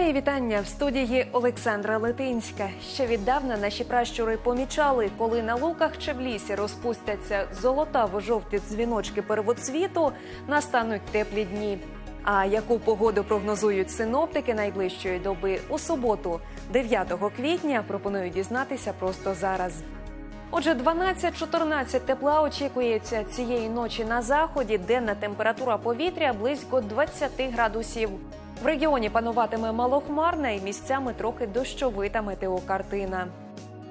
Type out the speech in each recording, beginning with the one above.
Мої вітання в студії Олександра Литинська. Ще віддавна наші пращури помічали, коли на луках чи в лісі розпустяться золотаво-жовті дзвіночки первоцвіту, настануть теплі дні. А яку погоду прогнозують синоптики найближчої доби у суботу, 9 квітня, пропоную дізнатися просто зараз. Отже, 12-14 тепла очікується цієї ночі на заході. Денна температура повітря близько 20 градусів. В регіоні пануватиме малохмарна і місцями трохи дощовита метеокартина.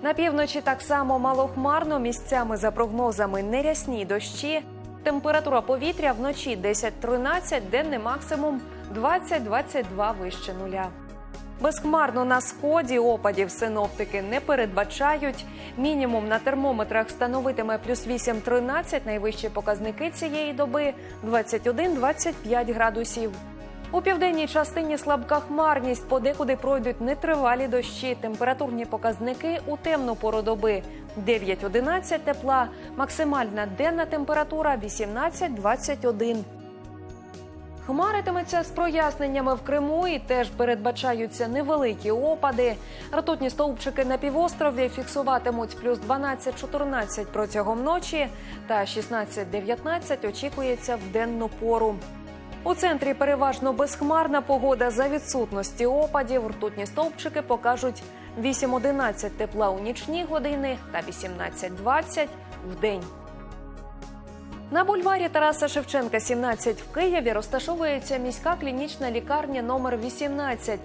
На півночі так само малохмарно, місцями за прогнозами нерясні дощі. Температура повітря вночі 10-13, денний максимум 20-22 вище нуля. Безхмарно на сході опадів синоптики не передбачають. Мінімум на термометрах становитиме плюс 8-13, найвищі показники цієї доби 21-25 градусів. У південній частині слабка хмарність, подекуди пройдуть нетривалі дощі. Температурні показники у темну пору доби 9-11 тепла, максимальна денна температура 18-21. Хмаритиметься з проясненнями в Криму і теж передбачаються невеликі опади. Ртутні стовпчики на півострові фіксуватимуть плюс 12-14 протягом ночі та 16-19 очікується в денну пору. У центрі переважно безхмарна погода за відсутності опадів. Ртутні стовпчики покажуть 8-11 тепла у нічні години та 18-20 в день. На бульварі Тараса Шевченка, 17 в Києві, розташовується міська клінічна лікарня номер 18.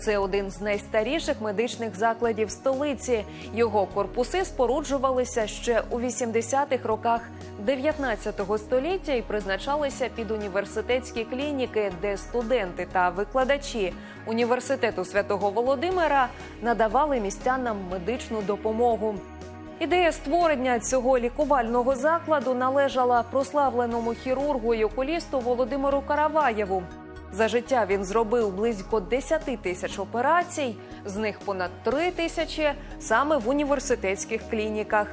Це один з найстаріших медичних закладів столиці. Його корпуси споруджувалися ще у 80-х роках 19 століття і призначалися під університетські клініки, де студенти та викладачі університету святого Володимира надавали містянам медичну допомогу. Ідея створення цього лікувального закладу належала прославленому хірургу і окулісту Володимиру Караваєву. За життя він зробив близько 10 тисяч операцій, з них понад 3 тисячі саме в університетських клініках.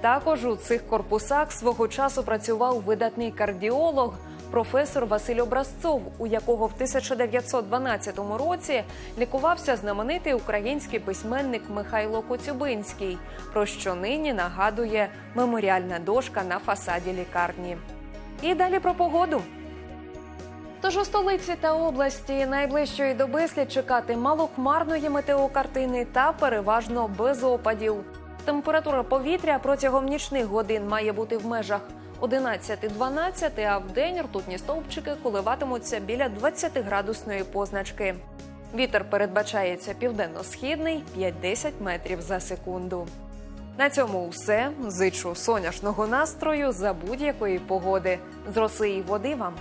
Також у цих корпусах свого часу працював видатний кардіолог професор Василь Образцов, у якого в 1912 році лікувався знаменитий український письменник Михайло Коцюбинський, про що нині нагадує меморіальна дошка на фасаді лікарні. І далі про погоду. Тож у столиці та області найближчої доби слід чекати малохмарної метеокартини та переважно без опадів. Температура повітря протягом нічних годин має бути в межах 11-12, а в день ртутні стовпчики коливатимуться біля 20-градусної позначки. Вітер передбачається південно-східний 5-10 метрів за секунду. На цьому все. Зичу сонячного настрою за будь-якої погоди. З роси і води вам.